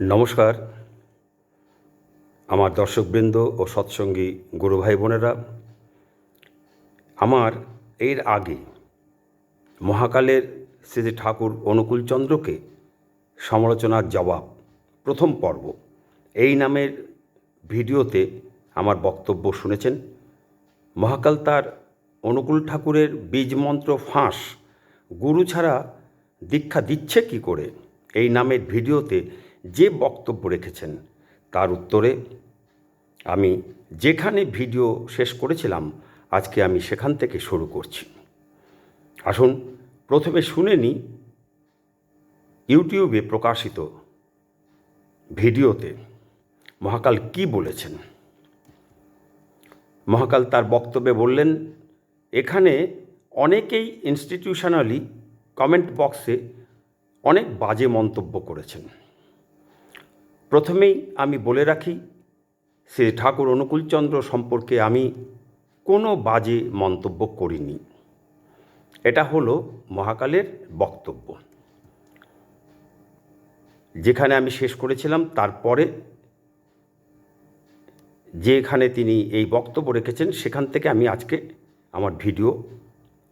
নমস্কার। আমার দর্শকবৃন্দ ও সৎসঙ্গী গুরু ভাই বোনেরা, আমার এর আগে মহাকালের শ্রী ঠাকুর অনুকূলচন্দ্রকে সমালোচনার জবাব, প্রথম পর্ব, এই নামের ভিডিওতে আমার বক্তব্য শুনেছেন। মহাকাল তার অনুকূল ঠাকুরের বীজমন্ত্র ফাঁস, গুরু ছাড়া দীক্ষা দিচ্ছে কি করে? এই নামের ভিডিওতে যে বক্তব্য রেখেছেন, তার উত্তরে আমি যেখানে ভিডিও শেষ করেছিলাম, আজকে আমি সেখান থেকে শুরু করছি। আসুন, প্রথমে শুনে নিই ইউটিউবে প্রকাশিত ভিডিওতে মহাকাল কি বলেছেন। মহাকাল তার বক্তব্যে বললেন, এখানে অনেকেই ইনস্টিটিউশনালি কমেন্ট বক্সে অনেক বাজে মন্তব্য করেছেন। প্রথমেই আমি বলে রাখি, শ্রী ঠাকুর অনুকূলচন্দ্র সম্পর্কে আমি কোনো বাজে মন্তব্য করিনি। এটা হলো মহাকালের বক্তব্য। যেখানে আমি শেষ করেছিলাম, তারপরে যেখানে তিনি এই বক্তব্য রেখেছেন, সেখান থেকে আমি আজকে আমার ভিডিও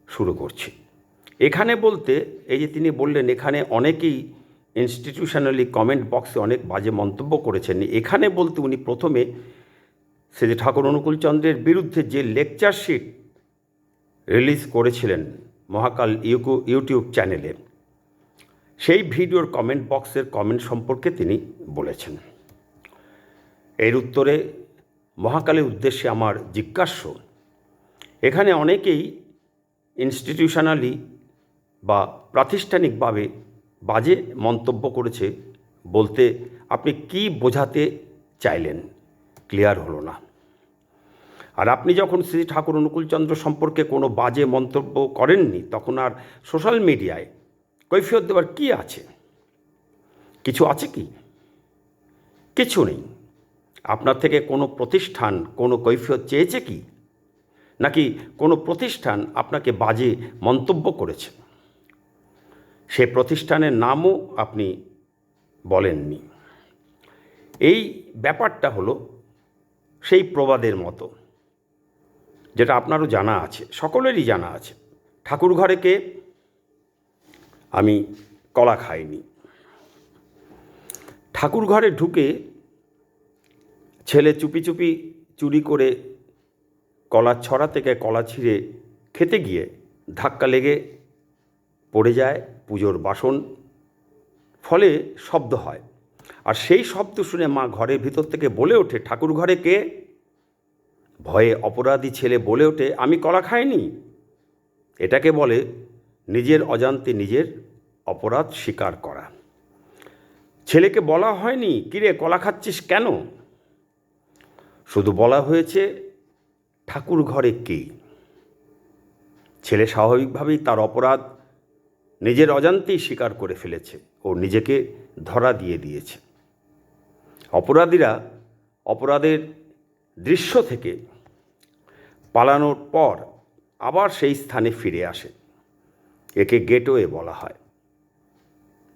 শুরু করছি। এখানে বলতে, এই যে তিনি বললেন, এখানে অনেকেই ইনস্টিটিউশনালি কমেন্ট বক্সে অনেক বাজে মন্তব্য করেছেন। এখানে বলতে উনি প্রথমে সে যে ঠাকুর অনুকূলচন্দ্রের বিরুদ্ধে যে লেকচার শিট রিলিজ করেছিলেন মহাকাল ইউকু ইউটিউব চ্যানেলে, সেই ভিডিওর কমেন্ট বক্সের কমেন্ট সম্পর্কে তিনি বলেছেন। এর উত্তরে, মহাকালের উদ্দেশ্যে আমার জিজ্ঞাস্য, এখানে অনেকেই ইনস্টিটিউশনালি বা প্রাতিষ্ঠানিকভাবে বাজে মন্তব্য করেছে বলতে আপনি কি বোঝাতে চাইলেন? ক্লিয়ার হলো না। আর আপনি যখন শ্রী ঠাকুর অনুকূলচন্দ্র সম্পর্কে কোনো বাজে মন্তব্য করেননি, তখন আর সোশ্যাল মিডিয়ায় কৈফিয়ত দেওয়ার কী আছে? কিছু আছে কি? কিছু নেই। আপনার থেকে কোনো প্রতিষ্ঠান কোনো কৈফিয়ত চেয়েছে কি? নাকি কোনো প্রতিষ্ঠান আপনাকে বাজে মন্তব্য করেছে? সে প্রতিষ্ঠানের নামও আপনি বলেননি। এই ব্যাপারটা হলো সেই প্রবাদের মতো, যেটা আপনারও জানা আছে, সকলেরই জানা আছে। ঠাকুর ঘরে কে? আমি কলা খাইনি। ঠাকুর ঘরে ঢুকে ছেলে চুপি চুপি চুরি করে কলার ছড়া থেকে কলা ছিঁড়ে খেতে গিয়ে ধাক্কা লেগে পড়ে যায়। পুজোর বাসন। ফলে শব্দ হয়। আর সেই শব্দ শুনে মা ঘরের ভিতর থেকে বলে ওঠে, ঠাকুর ঘরে কে? ভয়ে অপরাধী ছেলে বলে ওঠে, আমি কলা খাইনি। এটাকে বলে নিজের অজান্তে নিজের অপরাধ স্বীকার করা। ছেলেকে বলা হয়নি, কিরে, কলা খাচ্ছিস কেন? শুধু বলা হয়েছে, ঠাকুর ঘরে কে? ছেলে স্বাভাবিকভাবেই তার অপরাধ নিজের অজান্তেই স্বীকার করে ফেলেছে ও নিজেকে ধরা দিয়ে দিয়েছে। অপরাধীরা অপরাধের দৃশ্য থেকে পালানোর পর আবার সেই স্থানে ফিরে আসে। একে গেটওয়ে বলা হয়।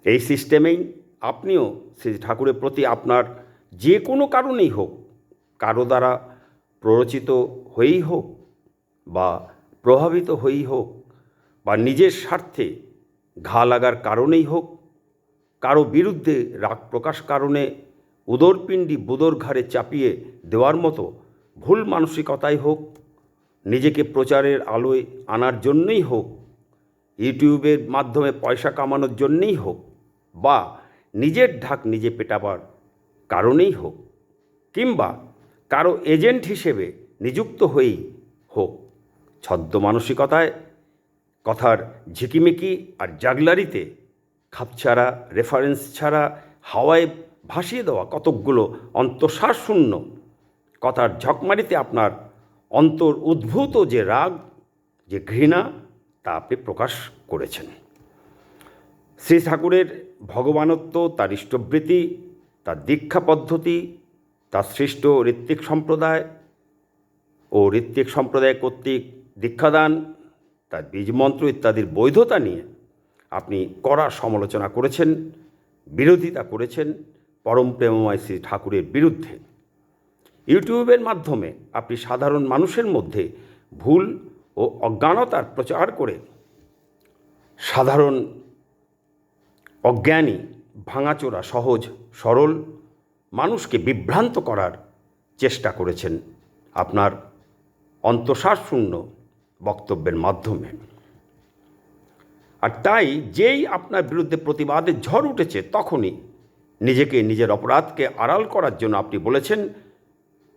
এই সিস্টেমেই আপনিও শ্রী ঠাকুরের প্রতি আপনার যে কোনো কারণেই হোক, কারও দ্বারা প্ররোচিত হয়েই হোক বা প্রভাবিত হয়েই হোক বা নিজের স্বার্থে ঘা লাগার কারণেই হোক, কারও বিরুদ্ধে রাগ প্রকাশ কারণে উদরপিণ্ডি বুদর ঘাড়ে চাপিয়ে দেওয়ার মতো ভুল মানসিকতাই হোক, নিজেকে প্রচারের আলোয় আনার জন্যই হোক, ইউটিউবের মাধ্যমে পয়সা কামানোর জন্যেই হোক বা নিজের ঢাক নিজে পেটাবার কারণেই হোক, কিংবা কারও এজেন্ট হিসেবে নিযুক্ত হয়েই হোক। ছদ্ম মানসিকতায় কথার ঝিকিমিকি আর জাগলারিতে খাপছাড়া রেফারেন্স ছাড়া, হাওয়ায় ভাসিয়ে দেওয়া কতকগুলো অন্তঃশ্বাস শূন্য কথার ঝকমারিতে আপনার অন্তর উদ্ভূত যে রাগ, যে ঘৃণা, তা আপনি প্রকাশ করেছেন। শ্রী ঠাকুরের ভগবানত্ব, তার ইষ্টবৃত্তি, তার দীক্ষা পদ্ধতি, তার সৃষ্ট ঋত্বিক সম্প্রদায় ও ঋত্বিক সম্প্রদায় কর্তৃক দীক্ষাদান তার বীজমন্ত্র ইত্যাদির বৈধতা নিয়ে আপনি কড়া সমালোচনা করেছেন, বিরোধিতা করেছেন পরম প্রেমময় শ্রী ঠাকুরের বিরুদ্ধে। ইউটিউবের মাধ্যমে আপনি সাধারণ মানুষের মধ্যে ভুল ও অজ্ঞানতার প্রচার করে সাধারণ অজ্ঞানী, ভাঙাচোরা, সহজ, সরল মানুষকে বিভ্রান্ত করার চেষ্টা করেছেন। আপনার অন্তঃসারশূন্য বক্তব্যের মাধ্যমে। আর তাই যেই আপনার বিরুদ্ধে প্রতিবাদের ঝড় উঠেছে, তখনই নিজেকে নিজের অপরাধকে আড়াল করার জন্য আপনি বলেছেন,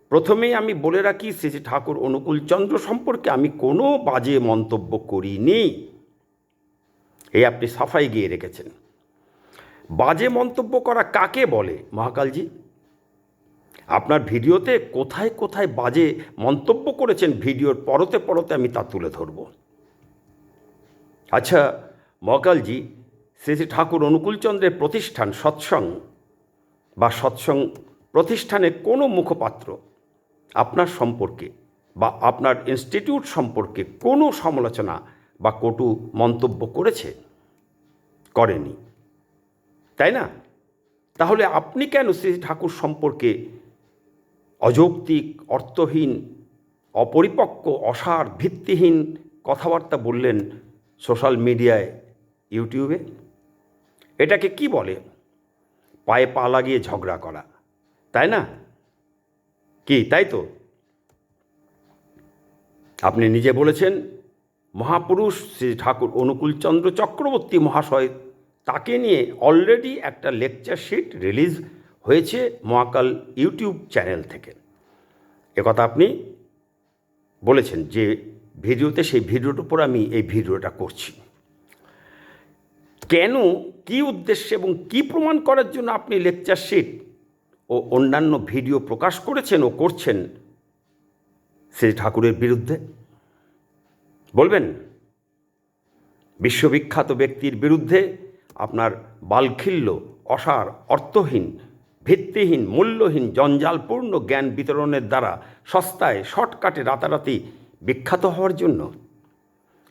প্রথমেই আমি বলে রাখি, শ্রী ঠাকুর অনুকূলচন্দ্র সম্পর্কে আমি কোনো বাজে মন্তব্য করিনি। এই আপনি সাফাই গিয়ে রেখেছেন। বাজে মন্তব্য করা কাকে বলে, মহাকালজি? আপনার ভিডিওতে কোথায় কোথায় বাজে মন্তব্য করেছেন ভিডিওর পরতে পরতে আমি তা তুলে ধরব। আচ্ছা মহাকালজি শ্রী শ্রী ঠাকুর অনুকূলচন্দ্রের প্রতিষ্ঠান সৎসং বা সৎসং প্রতিষ্ঠানের কোনো মুখপাত্র আপনার সম্পর্কে বা আপনার ইনস্টিটিউট সম্পর্কে কোনো সমালোচনা বা কটু মন্তব্য করেছে? করেনি। তাই না? তাহলে আপনি কেন শ্রী ঠাকুর সম্পর্কে অযৌক্তিক, অর্থহীন, অপরিপক্ক, অসার, ভিত্তিহীন কথাবার্তা বললেন সোশ্যাল মিডিয়ায়, ইউটিউবে। এটাকে কি বলে? পায়ে পা লাগিয়ে ঝগড়া করা, তাই না? কি, তাই তো? আপনি নিজে বলেছেন, মহাপুরুষ শ্রী ঠাকুর অনুকূলচন্দ্র চক্রবর্তী মহাশয় তাকে নিয়ে অলরেডি একটা লেকচার শিট রিলিজ হয়েছে মহাকাল ইউটিউব চ্যানেল থেকে। একথা আপনি বলেছেন যে ভিডিওতে সেই ভিডিওটার উপর আমি এই ভিডিওটা করছি। কেন, কি উদ্দেশ্যে এবং কি প্রমাণ করার জন্য আপনি লেকচার শিট ও অন্যান্য ভিডিও প্রকাশ করেছেন ও করছেন শ্রী ঠাকুরের বিরুদ্ধে? বলবেন, বিশ্ববিখ্যাত ব্যক্তির বিরুদ্ধে আপনার বালখিল্য অসার অর্থহীন ভিত্তিহীন, মূল্যহীন, জঞ্জালপূর্ণ জ্ঞান বিতরণের দ্বারা সস্তায় শর্টকাটে রাতারাতি বিখ্যাত হওয়ার জন্য।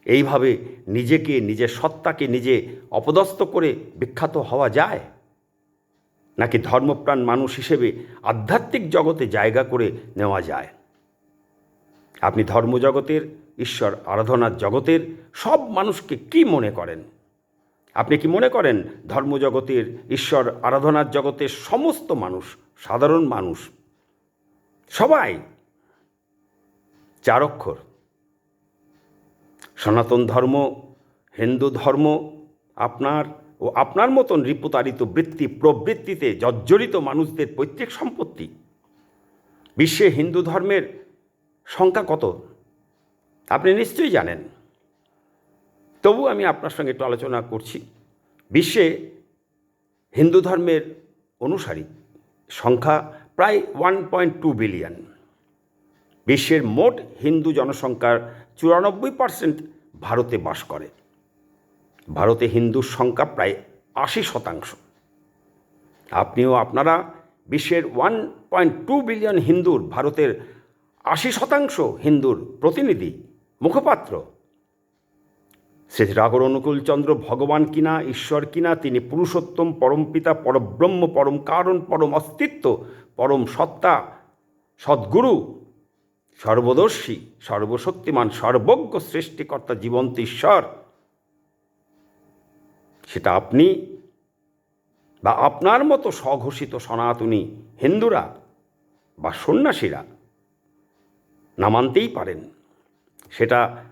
এইভাবে নিজেকে, নিজের সত্তাকে নিজে অপদস্থ করে বিখ্যাত হওয়া যায়? নাকি ধর্মপ্রাণ মানুষ হিসেবে আধ্যাত্মিক জগতে জায়গা করে নেওয়া যায়? আপনি ধর্মজগতের, ঈশ্বর আরাধনার জগতের সব মানুষকে কি মনে করেন? আপনি কি মনে করেন ধর্মজগতের, ঈশ্বর আরাধনার জগতের সমস্ত মানুষ সাধারণ মানুষ? সবাই চার অক্ষর সনাতন ধর্ম, হিন্দু ধর্ম, আপনার ও আপনার মতন রিপুতারিত বৃত্তি, প্রবৃত্তিতে জর্জরিত মানুষদের পৈতৃক সম্পত্তি। বিশ্বে হিন্দু ধর্মের সংখ্যা কত? আপনি নিশ্চয়ই জানেন। তবু আমি আপনার সঙ্গে একটু আলোচনা করছি। বিশ্বে হিন্দু ধর্মের অনুসারী সংখ্যা প্রায় ওয়ান পয়েন্ট টু বিলিয়ন বিশ্বের মোট হিন্দু জনসংখ্যার চুরানব্বই পার্সেন্ট ভারতে বাস করে। ভারতে হিন্দুর সংখ্যা প্রায় আশি শতাংশ। আপনিও আপনারা বিশ্বের ওয়ান পয়েন্ট টু বিলিয়ন হিন্দুর, ভারতের আশি শতাংশ হিন্দুর প্রতিনিধি, মুখপাত্র। ঠাকুর অনুকূলচন্দ্র ভগবান কিনা, ঈশ্বর কিনা, তিনি পুরুষোত্তম পরমপিতা পরব্রহ্ম, পরম কারণ, পরম অস্তিত্ব, পরম সত্তা, সদ্গুরু, সর্বদর্শী, সর্বশক্তিমান, সর্বজ্ঞ সৃষ্টিকর্তা, জীবন্ত ঈশ্বর। সেটা আপনি বা আপনার মতো স্বঘোষিত সনাতনী হিন্দুরা বা সন্ন্যাসীরা না মানতেই পারেন। সেটা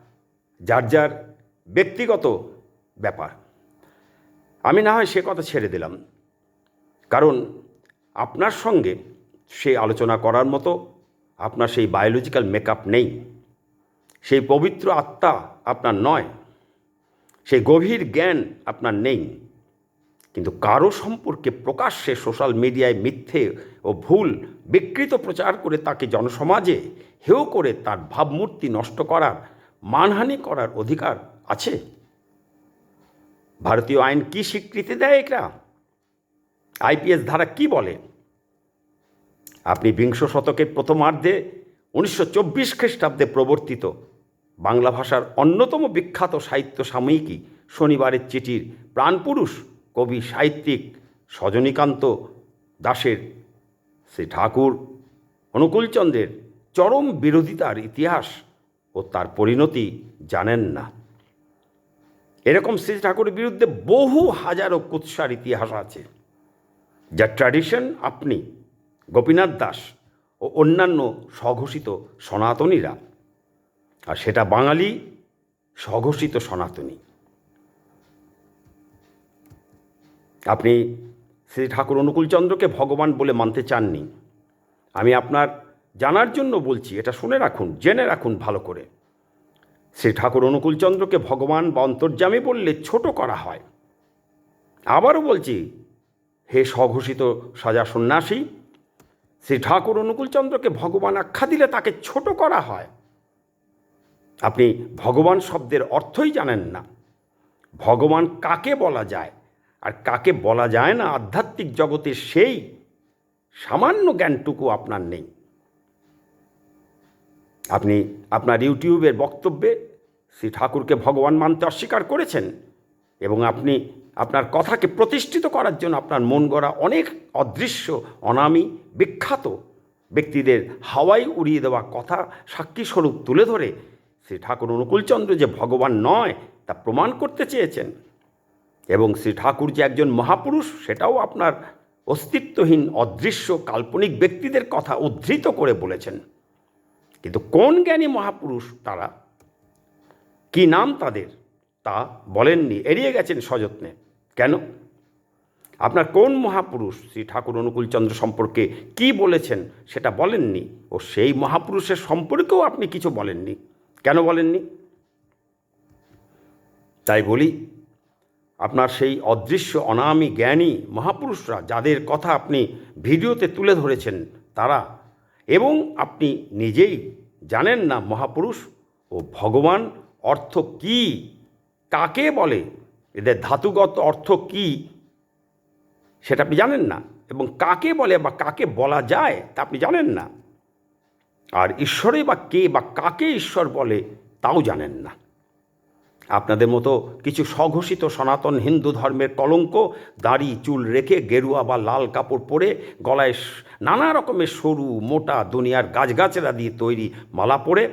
যার যার ব্যক্তিগত ব্যাপার। আমি না হয় সে কথা ছেড়ে দিলাম। কারণ আপনার সঙ্গে সে আলোচনা করার মতো আপনার সেই বায়োলজিক্যাল মেকআপ নেই। সেই পবিত্র আত্মা আপনার নয়। সেই গভীর জ্ঞান আপনার নেই। কিন্তু কারও সম্পর্কে প্রকাশ্যে সোশ্যাল মিডিয়ায় মিথ্যে ও ভুল বিকৃত প্রচার করে তাকে জনসমাজে হেয় করে তার ভাবমূর্তি নষ্ট করার, মানহানি করার অধিকার আছে? ভারতীয় আইন কি স্বীকৃতি দেয় এটা আইপিএস ধারা কি বলে? আপনি বিংশ শতকের প্রথমার্ধে উনিশশো চব্বিশ খ্রিস্টাব্দে প্রবর্তিত বাংলা ভাষার অন্যতম বিখ্যাত সাহিত্য সাময়িকী শনিবারের চিঠির প্রাণপুরুষ কবি সাহিত্যিক সজনীকান্ত দাসের শ্রী ঠাকুর, অনুকূলচন্দ্রের চরম বিরোধিতার ইতিহাস ও তার পরিণতি জানেন না। এরকম শ্রী ঠাকুরের বিরুদ্ধে বহু হাজারো কুৎসার ইতিহাস আছে। যা ট্র্যাডিশন আপনি, গোপীনাথ দাস ও অন্যান্য স্বঘোষিত সনাতনীরা। আর সেটা বাঙালি স্বঘোষিত সনাতনী। আপনি শ্রী ঠাকুর অনুকূলচন্দ্রকে ভগবান বলে মানতে চাননি। আমি আপনার জানার জন্য বলছি, এটা শুনে রাখুন, জেনে রাখুন ভালো করে। শ্রী ঠাকুর অনুকূলচন্দ্রকে ভগবান বা অন্তর্যামী বললে ছোট করা হয়। আবারও বলছি, হে স্বঘোষিত সাজা সন্ন্যাসী, শ্রী ঠাকুর অনুকূলচন্দ্রকে ভগবান আখ্যা দিলে তাকে ছোট করা হয়। আপনি ভগবান শব্দের অর্থই জানেন না। ভগবান কাকে বলা যায়? আর কাকে বলা যায় না আধ্যাত্মিক জগতে সেই সামান্য জ্ঞানটুকু আপনার নেই। আপনি আপনার ইউটিউবের বক্তব্যে শ্রী ঠাকুরকে ভগবান মানতে অস্বীকার করেছেন এবং আপনি আপনার কথাকে প্রতিষ্ঠিত করার জন্য আপনার মন গড়া অনেক অদৃশ্য, অনামী, বিখ্যাত ব্যক্তিদের হাওয়াই উড়িয়ে দেওয়া কথা সাক্ষীস্বরূপ তুলে ধরে শ্রী ঠাকুর অনুকূলচন্দ্র যে ভগবান নয় তা প্রমাণ করতে চেয়েছেন এবং শ্রী ঠাকুর যে একজন মহাপুরুষ সেটাও আপনার অস্তিত্বহীন, অদৃশ্য, কাল্পনিক ব্যক্তিদের কথা উদ্ধৃত করে বলেছেন। কিন্তু কোন জ্ঞানী মহাপুরুষ তারা? কি নাম তাদের? তা বলেননি, এড়িয়ে গেছেন সযত্নে। কেন? আপনার কোন মহাপুরুষ শ্রী ঠাকুর অনুকূলচন্দ্র সম্পর্কে কি বলেছেন সেটা বলেননি, ও সেই মহাপুরুষের সম্পর্কেও আপনি কিছু বলেননি। কেন বলেননি? তাই বলি, আপনার সেই অদৃশ্য, অনামী জ্ঞানী মহাপুরুষরা যাদের কথা আপনি ভিডিওতে তুলে ধরেছেন, তারা এবং আপনি নিজেই জানেন না মহাপুরুষ ও ভগবান অর্থ কি? কাকে বলে? এদের ধাতুগত অর্থ কি? সেটা আপনি জানেন না। এবং কাকে বলে বা কাকে বলা যায় তা আপনি জানেন না। আর ঈশ্বরে বা কে বা কাকে ঈশ্বর বলে তাও জানেন না। আপনাদের মতো কিছু স্বঘোষিত সনাতন হিন্দু ধর্মের কলঙ্ক দাড়ি, চুল রেখে গেরুয়া বা লাল কাপড় পরে গলায় নানা রকমের সরু, মোটা দুনিয়ার গাছগাছরা দিয়ে তৈরি মালা পরে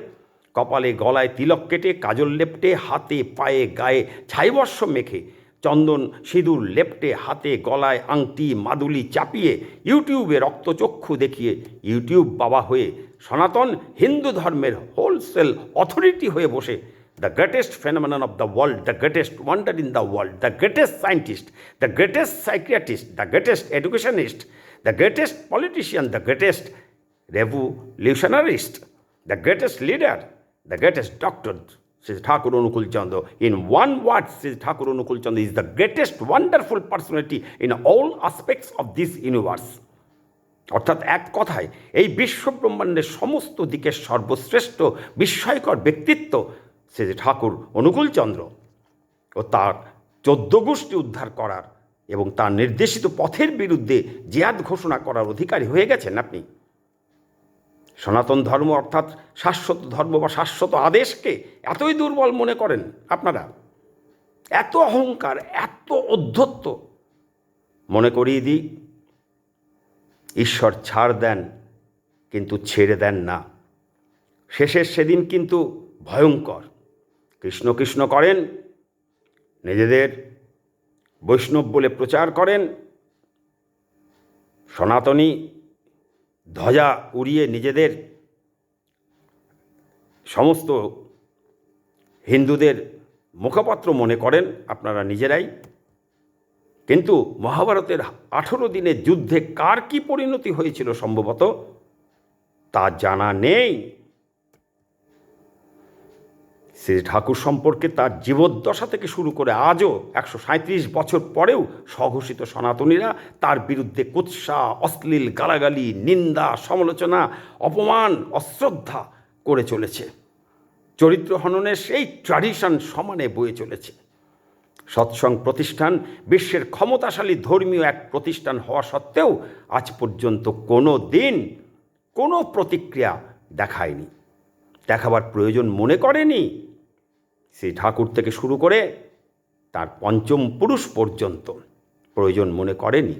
কপালে গলায় তিলক কেটে, কাজল লেপটে, হাতে, পায়ে, গায়ে ছাইবর্ষ মেখে, চন্দন সিঁদুর লেপটে, হাতে গলায় আংটি, মাদুলি চাপিয়ে ইউটিউবে রক্তচক্ষু দেখিয়ে ইউটিউব বাবা হয়ে সনাতন হিন্দু ধর্মের হোলসেল অথরিটি হয়ে বসে the greatest phenomenon of the world, the greatest wonder in the world, the greatest scientist, the greatest psychiatrist, the greatest educationist, the greatest politician, the greatest revolutionarist, the greatest leader, the greatest doctor, Sri Thakur Onukul Chand. In one word, Sri Thakur Onukul Chand is the greatest wonderful personality in all aspects of this universe. অর্থাৎ এক কথায় এই বিশ্ব ব্রহ্মাণ্ডের সমস্ত দিকের সর্বশ্রেষ্ঠ বিস্ময়কর ব্যক্তিত্ব শ্রী ঠাকুর অনুকূলচন্দ্র ও তার চোদ্দ গোষ্ঠী উদ্ধার করার এবং তার নির্দেশিত পথের বিরুদ্ধে জিয়াদ ঘোষণা করার অধিকারী হয়ে গেছেন আপনি। সনাতন ধর্ম অর্থাৎ শাশ্বত ধর্ম বা শাশ্বত আদেশকে এতই দুর্বল মনে করেন আপনারা। এত অহংকার, এত অধ্যত্ত। মনে করিয়ে দিই, ঈশ্বর ছাড় দেন কিন্তু ছেড়ে দেন না। শেষের সেদিন কিন্তু ভয়ঙ্কর। কৃষ্ণ কৃষ্ণ করেন, নিজেদের বৈষ্ণব বলে প্রচার করেন, সনাতনী ধ্বজা উড়িয়ে নিজেদের সমস্ত হিন্দুদের মুখপাত্র মনে করেন আপনারা নিজেরাই। কিন্তু মহাভারতের আঠেরো দিনের যুদ্ধে কার কি পরিণতি হয়েছিল সম্ভবত তা জানা নেই। শ্রী ঠাকুর সম্পর্কে তার জীবদ্দশা থেকে শুরু করে আজও একশো সাঁত্রিশ বছর পরেও স্বঘোষিত সনাতনীরা তার বিরুদ্ধে কুৎসা, অশ্লীল গালাগালি, নিন্দা, সমালোচনা, অপমান, অশ্রদ্ধা করে চলেছে। চরিত্র হননের সেই ট্র্যাডিশন সমানে বয়ে চলেছে। সৎসং প্রতিষ্ঠান বিশ্বের ক্ষমতাশালী ধর্মীয় এক প্রতিষ্ঠান হওয়া সত্ত্বেও আজ পর্যন্ত কোনো দিন কোনো প্রতিক্রিয়া দেখায়নি। দেখাবার প্রয়োজন মনে করেনি শ্রী ঠাকুর থেকে শুরু করে তার পঞ্চম পুরুষ পর্যন্ত প্রয়োজন মনে করেনি।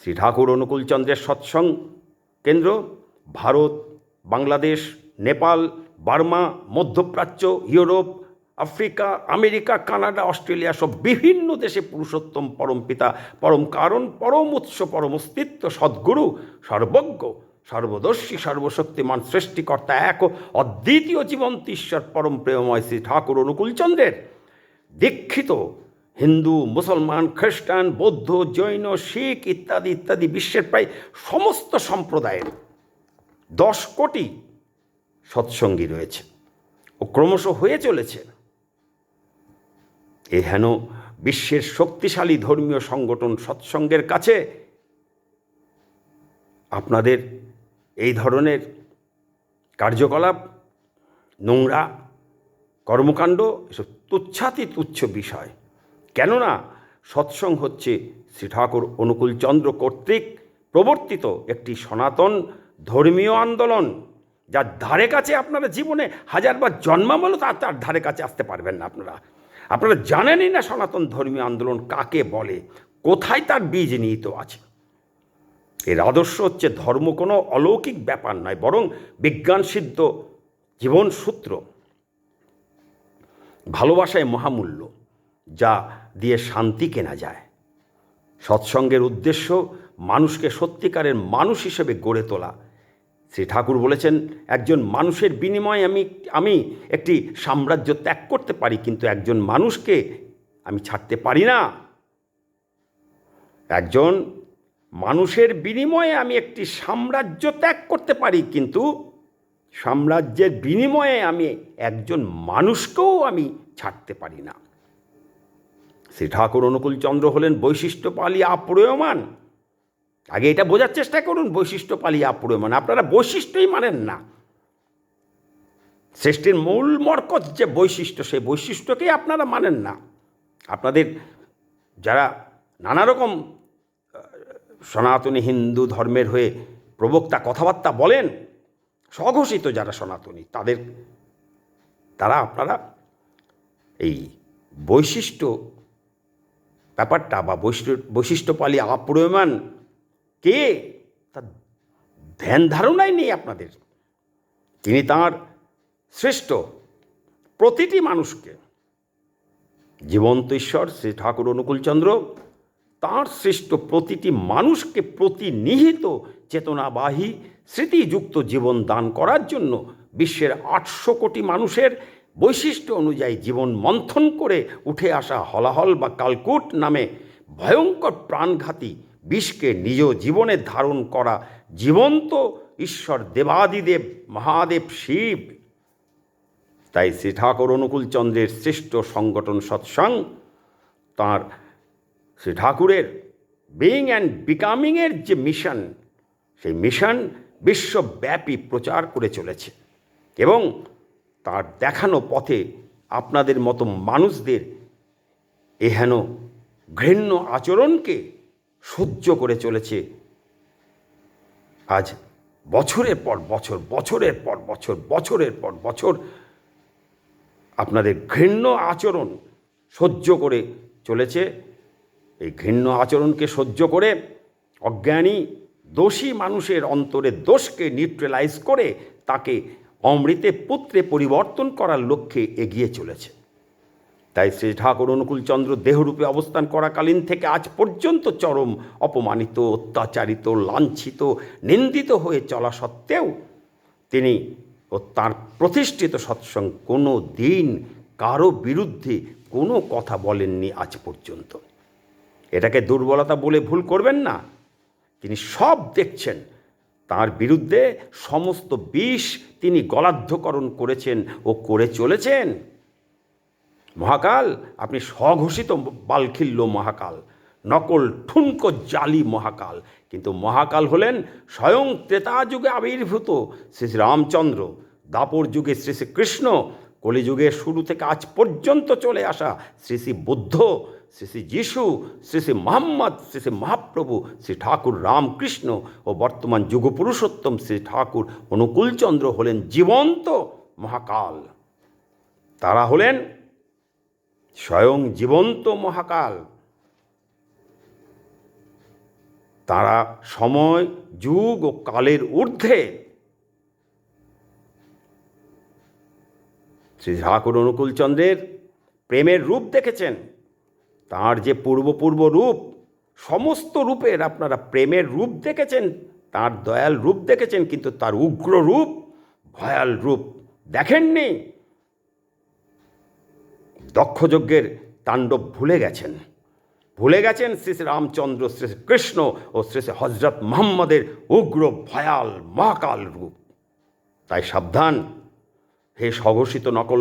শ্রী ঠাকুর অনুকূলচন্দ্রের সৎসং কেন্দ্র, ভারত, বাংলাদেশ, নেপাল, বার্মা, মধ্যপ্রাচ্য, Europe, Africa, America, Canada, Australia সব বিভিন্ন দেশে পুরুষোত্তম পরম পিতা পরম কারণ, পরম উৎস, পরম অস্তিত্ব, সদ্গুরু, সর্বজ্ঞ সর্বদর্শী, সর্বশক্তিমান সৃষ্টিকর্তা এক অদ্বিতীয় জীবন্ত ঈশ্বর পরম প্রেমময় শ্রী ঠাকুর অনুকূলচন্দ্রের দীক্ষিত হিন্দু, মুসলমান, খ্রিস্টান, বৌদ্ধ, জৈন, শিখ ইত্যাদি ইত্যাদি বিশ্বের প্রায় সমস্ত সম্প্রদায়ের দশ কোটি সৎসঙ্গী রয়েছে ও ক্রমশ হয়ে চলেছে। এ হেন বিশ্বের শক্তিশালী ধর্মীয় সংগঠন সৎসঙ্গের কাছে আপনাদের এই ধরনের কার্যকলাপ, নোংরা, কর্মকাণ্ড, এসব তুচ্ছাতি তুচ্ছ বিষয়। কেননা সৎসঙ্গ হচ্ছে শ্রী ঠাকুর অনুকূলচন্দ্র কর্তৃক প্রবর্তিত একটি সনাতন ধর্মীয় আন্দোলন, যার ধারে কাছে আপনারা জীবনে হাজারবার জন্মাবলো তার তার ধারে কাছে আসতে পারবেন না আপনারা। আপনারা জানেনই না সনাতন ধর্মীয় আন্দোলন কাকে বলে, কোথায় তার বীজ নিহিত আছে। এর আদর্শ হচ্ছে ধর্ম কোনো অলৌকিক ব্যাপার নয়, বরং বিজ্ঞানসিদ্ধ জীবন সূত্র ভালোবাসায় মহামূল্য, যা দিয়ে শান্তি কেনা যায়। সৎসঙ্গের উদ্দেশ্য মানুষকে সত্যিকারের মানুষ হিসেবে গড়ে তোলা। শ্রী ঠাকুর বলেছেন, একজন মানুষের বিনিময়ে আমি আমি একটি সাম্রাজ্য ত্যাগ করতে পারি, কিন্তু একজন মানুষকে আমি ছাড়তে পারি না। একজন মানুষের বিনিময়ে আমি একটি সাম্রাজ্য ত্যাগ করতে পারি, কিন্তু সাম্রাজ্যের বিনিময়ে আমি একজন মানুষকেও আমি ছাড়তে পারি না। শ্রী ঠাকুর অনুকূলচন্দ্র হলেন বৈশিষ্ট্য পালি আপ্রয়মান। আগে এটা বোঝার চেষ্টা করুন বৈশিষ্ট্য পালি আপ্রয়মান। আপনারা বৈশিষ্ট্যই মানেন না। সৃষ্টির মূল মরকজ যে বৈশিষ্ট্য, সেই বৈশিষ্ট্যকেই আপনারা মানেন না। আপনাদের যারা নানা রকম সনাতনী হিন্দু ধর্মের হয়ে প্রবক্তা কথাবার্তা বলেন, স্বঘোষিত যারা সনাতনী, তাদের, তারা আপনারা এই বৈশিষ্ট্য ব্যাপারটা বা বৈশিষ্ট্য, বৈশিষ্ট্যপালী আপ্রয়মান কে, তার ধ্যান ধারণাই নেই আপনাদের। তিনি তার শ্রেষ্ঠ প্রতিটি মানুষকে, জীবন্ত ঈশ্বর, শ্রী ঠাকুর অনুকূলচন্দ্র তাঁর সৃষ্ট প্রতিটি মানুষকে প্রতিনিহিত চেতনাবাহী স্মৃতিযুক্ত জীবন দান করার জন্য বিশ্বের আটশো কোটি মানুষের বৈশিষ্ট্য অনুযায়ী জীবন মন্থন করে উঠে আসা হলাহল বা কালকুট নামে ভয়ঙ্কর প্রাণঘাতী বিষকে নিজ জীবনে ধারণ করা জীবন্ত ঈশ্বর দেবাদিদেব, মহাদেব শিব। তাই শ্রী ঠাকুর অনুকূলচন্দ্রের শ্রেষ্ঠ সংগঠন সৎসং তাঁর শ্রী ঠাকুরের বিং অ্যান্ড বিকামিংয়ের যে মিশন সেই মিশন বিশ্বব্যাপী প্রচার করে চলেছে এবং তার দেখানো পথে আপনাদের মতো মানুষদের এহেন ঘৃণ্য আচরণকে সহ্য করে চলেছে। আজ বছরের পর বছর, বছরের পর বছর, বছরের পর বছর আপনাদের ঘৃণ্য আচরণ সহ্য করে চলেছে। এই ঘৃণ্য আচরণকে সহ্য করে অজ্ঞানী, দোষী মানুষের অন্তরে দোষকে নিউট্রালাইজ করে তাকে অমৃতে পুত্রে পরিবর্তন করার লক্ষ্যে এগিয়ে চলেছে। তাই শ্রী ঠাকুর অনুকূলচন্দ্র দেহরূপে অবস্থান করাকালীন থেকে আজ পর্যন্ত চরম অপমানিত, অত্যাচারিত, লাঞ্ছিত, নিন্দিত হয়ে চলা সত্ত্বেও তিনি ও তার প্রতিষ্ঠিত সৎসঙ্গ কোনো দিন কারও বিরুদ্ধে কোনো কথা বলেননি আজ পর্যন্ত। এটাকে দুর্বলতা বলে ভুল করবেন না। তিনি সব দেখছেন। তার বিরুদ্ধে সমস্ত বিষ তিনি গলাধ্যকরণ করেছেন ও করে চলেছেন। মহাকাল, আপনি স্বঘোষিত বালখিল্য মহাকাল, নকল ঠুনকো জালি মহাকাল। কিন্তু মহাকাল হলেন স্বয়ং ত্রেতা যুগে আবির্ভূত শ্রী রামচন্দ্র। দাপর যুগে শ্রী শ্রীকৃষ্ণ কলিযুগের শুরু থেকে আজ পর্যন্ত চলে আসা শ্রী শ্রী বুদ্ধ। শ্রী শ্রী যিশু, শ্রী শ্রী মোহাম্মদ, শ্রী শ্রী মহাপ্রভু, শ্রী ঠাকুর রামকৃষ্ণ ও বর্তমান যুগপুরুষোত্তম শ্রী ঠাকুর অনুকূলচন্দ্র হলেন জীবন্ত মহাকাল। তারা হলেন স্বয়ং জীবন্ত মহাকাল। তারা সময়, যুগ ও কালের ঊর্ধ্বে। শ্রী ঠাকুর অনুকূলচন্দ্রের প্রেমের রূপ দেখেছেন। তার যে পূর্বপূর্ব রূপ, সমস্ত রূপের আপনারা প্রেমের রূপ দেখেছেন, তার দয়াল রূপ দেখেছেন, কিন্তু তার উগ্র রূপ, ভয়াল রূপ দেখেননি। দক্ষযজ্ঞের তাণ্ডব ভুলে গেছেন। ভুলে গেছেন শ্রী রামচন্দ্র, শ্রী কৃষ্ণ ও শ্রী হজরত মোহাম্মদের উগ্র, ভয়াল, মহাকাল রূপ। তাই সাবধান। হে স্বঘোষিত নকল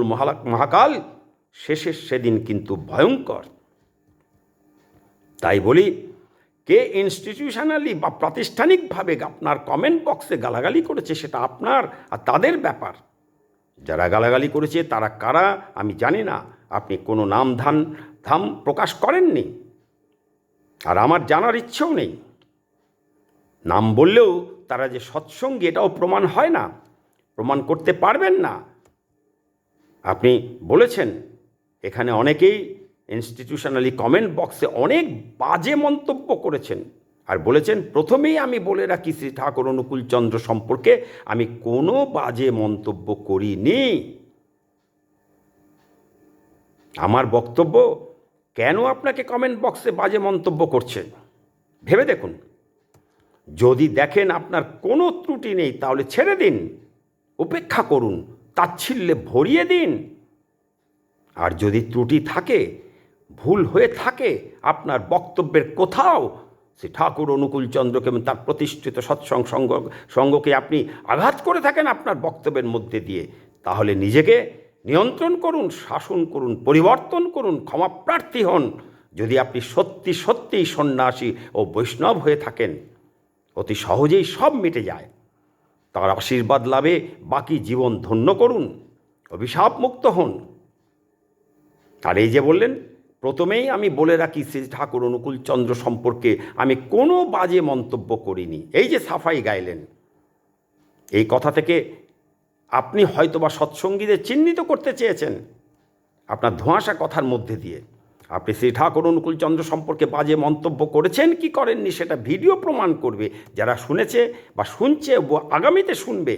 মহাকাল, শেষের সেদিন কিন্তু ভয়ঙ্কর। তাই বলি, কে ইনস্টিটিউশনালি বা প্রাতিষ্ঠানিকভাবে আপনার কমেন্ট বক্সে গালাগালি করেছে সেটা আপনার আর তাদের ব্যাপার। যারা গালাগালি করেছে তারা কারা আমি জানি না। আপনি কোনো নাম ধান, ধাম প্রকাশ করেননি। আর আমার জানার ইচ্ছেও নেই। নাম বললেও তারা যে সৎসঙ্গী এটাও প্রমাণ হয় না, প্রমাণ করতে পারবেন না। আপনি বলেছেন, এখানে অনেকেই ইনস্টিটিউশনালি কমেন্ট বক্সে অনেক বাজে মন্তব্য করেছেন। আর বলেছেন, প্রথমেই আমি বলে রাখি শ্রী ঠাকুর অনুকূল চন্দ্র সম্পর্কে, আমি কোনো বাজে মন্তব্য করিনি। আমার বক্তব্য, কেন আপনাকে কমেন্ট বক্সে বাজে মন্তব্য করছে? ভেবে দেখুন। যদি দেখেন আপনার কোনো ত্রুটি নেই, তাহলে ছেড়ে দিন। উপেক্ষা করুন, তাচ্ছিল্যে ভরিয়ে দিন। আর যদি ত্রুটি থাকে ভুল হয়ে থাকে, আপনার বক্তব্যের কোথাও সে ঠাকুর অনুকূল চন্দ্রকে এবং তার প্রতিষ্ঠিত সৎসং সঙ্গ, সঙ্গকে আপনি আঘাত করে থাকেন আপনার বক্তব্যের মধ্যে দিয়ে। তাহলে নিজেকে নিয়ন্ত্রণ করুন, শাসন করুন, পরিবর্তন করুন, ক্ষমা প্রার্থী হন, যদি আপনি সত্যি, সত্যিই সন্ন্যাসী ও বৈষ্ণব হয়ে থাকেন। অতি সহজেই সব মিটে যায়। তার আশীর্বাদ লাভে বাকি জীবন ধন্য করুন অভিশাপ মুক্ত হন। আর এই যে বললেন প্রথমেই আমি বলে রাখি শ্রী ঠাকুর অনুকূল চন্দ্র সম্পর্কে আমি কোনো বাজে মন্তব্য করিনি। এই যে সাফাই গাইলেন, এই কথা থেকে আপনি হয়তোবা সৎসঙ্গীদের চিহ্নিত করতে চেয়েছেন। আপনার ধোঁয়াশা কথার মধ্যে দিয়ে আপনি শ্রী ঠাকুর অনুকূল চন্দ্র সম্পর্কে বাজে মন্তব্য করেছেন, কি করেননি সেটা ভিডিও প্রমাণ করবে। যারা শুনেছে বা শুনছে আগামীতে শুনবে।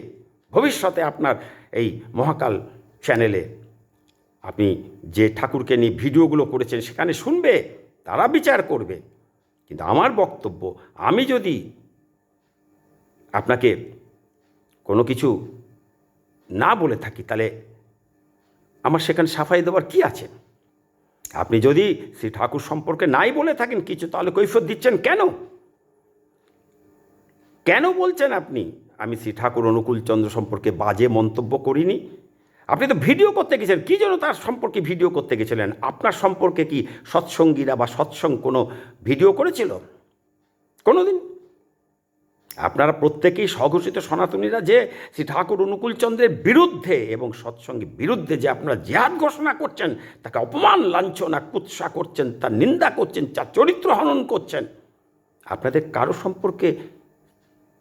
ভবিষ্যতে আপনার এই মহাকাল চ্যানেলে আপনি যে ঠাকুরকে নিয়ে ভিডিওগুলো করেছেন সেখানে শুনবে, তারা বিচার করবে। কিন্তু আমার বক্তব্য, আমি যদি আপনাকে কোনো কিছু না বলে থাকি, তাহলে আমার সেখানে সাফাই দেওয়ার কি আছে? আপনি যদি শ্রী ঠাকুর সম্পর্কে নাই বলে থাকেন কিছু, তাহলে কৈফত দিচ্ছেন কেন? কেন বলছেন আপনি? আমি শ্রী ঠাকুর অনুকূল চন্দ্র সম্পর্কে বাজে মন্তব্য করিনি। আপনি তো ভিডিও করতে গেছিলেন কী জন্য তার সম্পর্কে ভিডিও করতে গেছিলেন? আপনার সম্পর্কে কি সৎসঙ্গীরা বা সৎসঙ্গ কোনো ভিডিও করেছিল? কোনো দিন আপনারা প্রত্যেকেই স্বঘোষিত সনাতনীরা যে শ্রী ঠাকুর অনুকূল চন্দ্রের বিরুদ্ধে এবং সৎসঙ্গের বিরুদ্ধে যে আপনারা জেহাদ ঘোষণা করছেন, তাকে অপমান, লাঞ্ছনা, কুৎসা করছেন, তার নিন্দা করছেন, তার চরিত্র হনন করছেন, আপনাদের কারও সম্পর্কে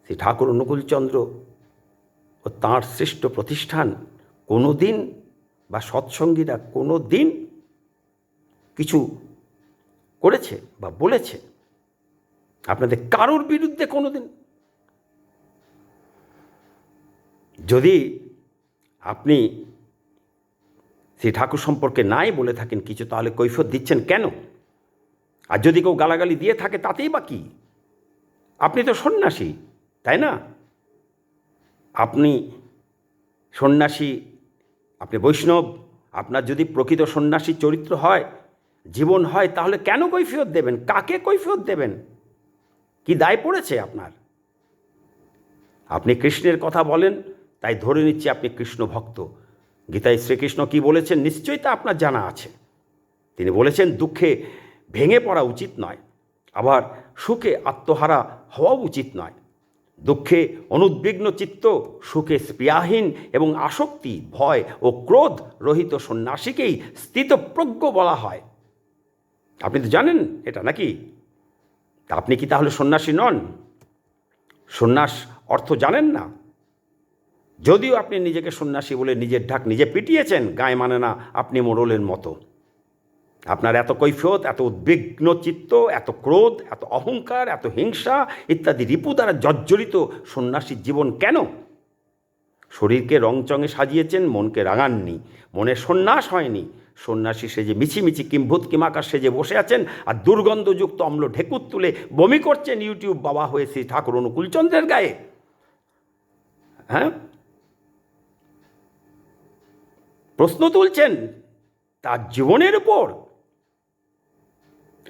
শ্রী ঠাকুর অনুকূল চন্দ্র ও তাঁর শ্রেষ্ঠ প্রতিষ্ঠান কোনো দিন বা সৎসঙ্গীরা কোনো দিন কিছু করেছে বা বলেছে আপনাদের কারোর বিরুদ্ধে কোনো দিন যদি আপনি শ্রী ঠাকুর সম্পর্কে নাই বলে থাকেন কিছু, তাহলে কৈফত দিচ্ছেন কেন? আর যদি কেউ গালাগালি দিয়ে থাকে, তাতেই বা কী? আপনি তো সন্ন্যাসী, তাই না? আপনি সন্ন্যাসী আপনি বৈষ্ণব, আপনার যদি প্রকৃত সন্ন্যাসী চরিত্র হয়, জীবন হয়, তাহলে কেন কৈফিয়ত দেবেন? কাকে কৈফিয়ত দেবেন? কি দায় পড়েছে আপনার? আপনি কৃষ্ণের কথা বলেন, তাই ধরে নিচ্ছি আপনি কৃষ্ণ ভক্ত। গীতায় শ্রীকৃষ্ণ কি বলেছেন নিশ্চয়ই তা আপনার জানা আছে। তিনি বলেছেন, দুঃখে ভেঙে পড়া উচিত নয়, আবার সুখে আত্মহারা হওয়া উচিত নয়। দুঃখে অনুদ্বিগ্ন চিত্ত, সুখে স্পৃহাহীন এবং আসক্তি, ভয় ও ক্রোধ রহিত সন্ন্যাসীকেই স্থিতপ্রজ্ঞ বলা হয়। আপনি তো জানেন এটা নাকি? তা আপনি কি তাহলে সন্ন্যাসী নন? সন্ন্যাস অর্থ জানেন না। যদিও আপনি নিজেকে সন্ন্যাসী বলে নিজের ঢাক নিজে পিটিয়েছেন, গায়ে মানে না আপনি মোড়লের মতো। আপনার এত কৈফিয়ত, এত উদ্বিগ্ন চিত্ত, এত ক্রোধ, এত অহংকার, এত হিংসা ইত্যাদি রিপু দ্বারা জর্জরিত সন্ন্যাসীর জীবন কেন? শরীরকে রংচঙে সাজিয়েছেন, মনকে রাঙাননি, মনে সন্ন্যাস হয়নি। সন্ন্যাসী সেজে মিছিমিছি কিম্ভূত কিমাকার সেজে বসে আছেন আর দুর্গন্ধযুক্ত অম্ল ঢেকুর তুলে বমি করছেন ইউটিউব বাবা হয়ে শ্রী ঠাকুর অনুকূলচন্দ্রের গায়ে। হ্যাঁ? প্রশ্ন তুলছেন, তার জীবনের উপর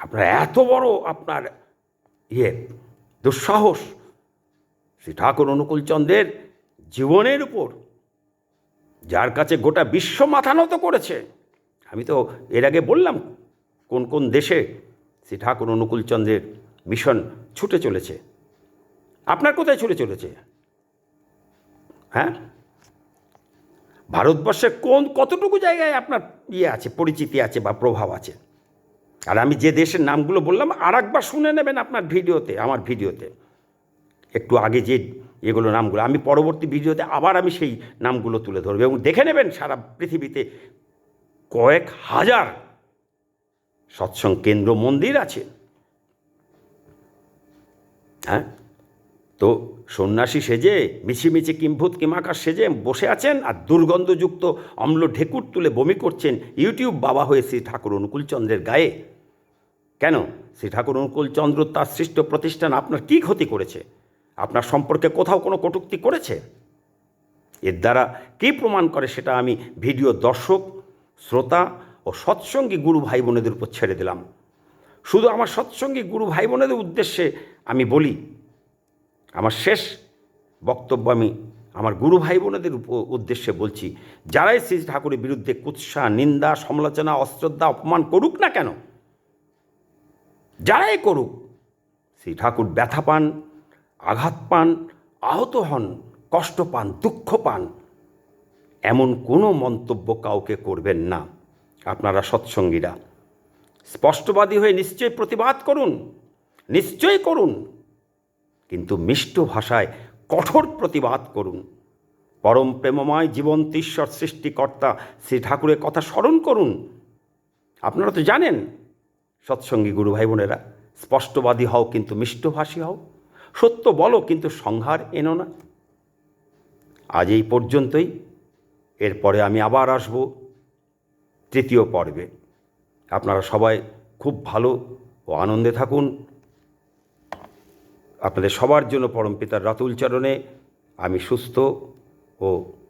আপনার এত বড় আপনার ইয়ে দুঃসাহস। শ্রী ঠাকুর অনুকূলচন্দ্রের জীবনের উপর, যার কাছে গোটা বিশ্ব মাথা নত করেছে। আমি তো এর আগে বললাম, কোন কোন দেশে শ্রী ঠাকুর অনুকূলচন্দ্রের মিশন ছুটে চলেছে। আপনার কোথায় ছুটে চলেছে? হ্যাঁ? ভারতবর্ষে কোন কতটুকু জায়গায় আপনার ইয়ে আছে, পরিচিতি আছে বা প্রভাব আছে? আর আমি যে দেশের নামগুলো বললাম আর একবার শুনে নেবেন আপনার ভিডিওতে, আমার ভিডিওতে। একটু আগে যে এগুলো নামগুলো, আমি পরবর্তী ভিডিওতে আবার আমি সেই নামগুলো তুলে ধরবো এবং দেখে নেবেন সারা পৃথিবীতে কয়েক হাজার সৎসং কেন্দ্র মন্দির আছে। হ্যাঁ? তো সন্ন্যাসী সেজে, মিছিমিছি কিম্ভূত কিমাকার সেজে বসে আছেন আর দুর্গন্ধযুক্ত অম্ল ঢেকুর তুলে বমি করছেন ইউটিউব বাবা হয়ে শ্রী ঠাকুর অনুকূলচন্দ্রের গায়ে। কেন? শ্রী ঠাকুর অনুকূলচন্দ্র তার সৃষ্ট প্রতিষ্ঠান আপনার কী ক্ষতি করেছে? আপনার সম্পর্কে কোথাও কোনো কটূক্তি করেছে? এর দ্বারা কী প্রমাণ করে সেটা আমি ভিডিও দর্শক, শ্রোতা ও সৎসঙ্গী গুরু ভাই বোনেদের উপর ছেড়ে দিলাম। শুধু আমার সৎসঙ্গী গুরু ভাই বোনেদের উদ্দেশ্যে আমি বলি আমার শেষ বক্তব্য আমি আমার গুরু ভাই বোনেদের উদ্দেশ্যে বলছি, যারাই শ্রী ঠাকুরের বিরুদ্ধে কুৎসা, নিন্দা, সমালোচনা, অশ্রদ্ধা, অপমান করুক না কেন, যারাই করুক, শ্রী ঠাকুর ব্যথা পান, আঘাত পান, আহত হন, কষ্ট পান, দুঃখ পান, এমন কোনো মন্তব্য কাউকে করবেন না। আপনারা সৎসঙ্গীরা, স্পষ্টবাদী হয়ে নিশ্চয়ই প্রতিবাদ করুন, নিশ্চয়ই করুন। কিন্তু মিষ্ট ভাষায় কঠোর প্রতিবাদ করুন। পরম প্রেমময় জীবন্ত ঈশ্বর সৃষ্টিকর্তা শ্রী ঠাকুরের কথা স্মরণ করুন। আপনারা তো জানেন, সৎসঙ্গী গুরু ভাই বোনেরা, স্পষ্টবাদী হও কিন্তু মিষ্টভাষী হও, সত্য বলো কিন্তু সংহার এনো না। আজ এই পর্যন্তই, এরপরে আমি আবার আসব তৃতীয় পর্বে। আপনারা সবাই খুব ভালো ও আনন্দে থাকুন। আপনাদের সবার জন্য পরমপিতার রাতুল চরণে আমি সুস্থ ও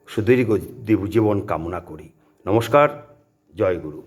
সুদীর্ঘ জীবন কামনা করি। নমস্কার, জয় গুরু।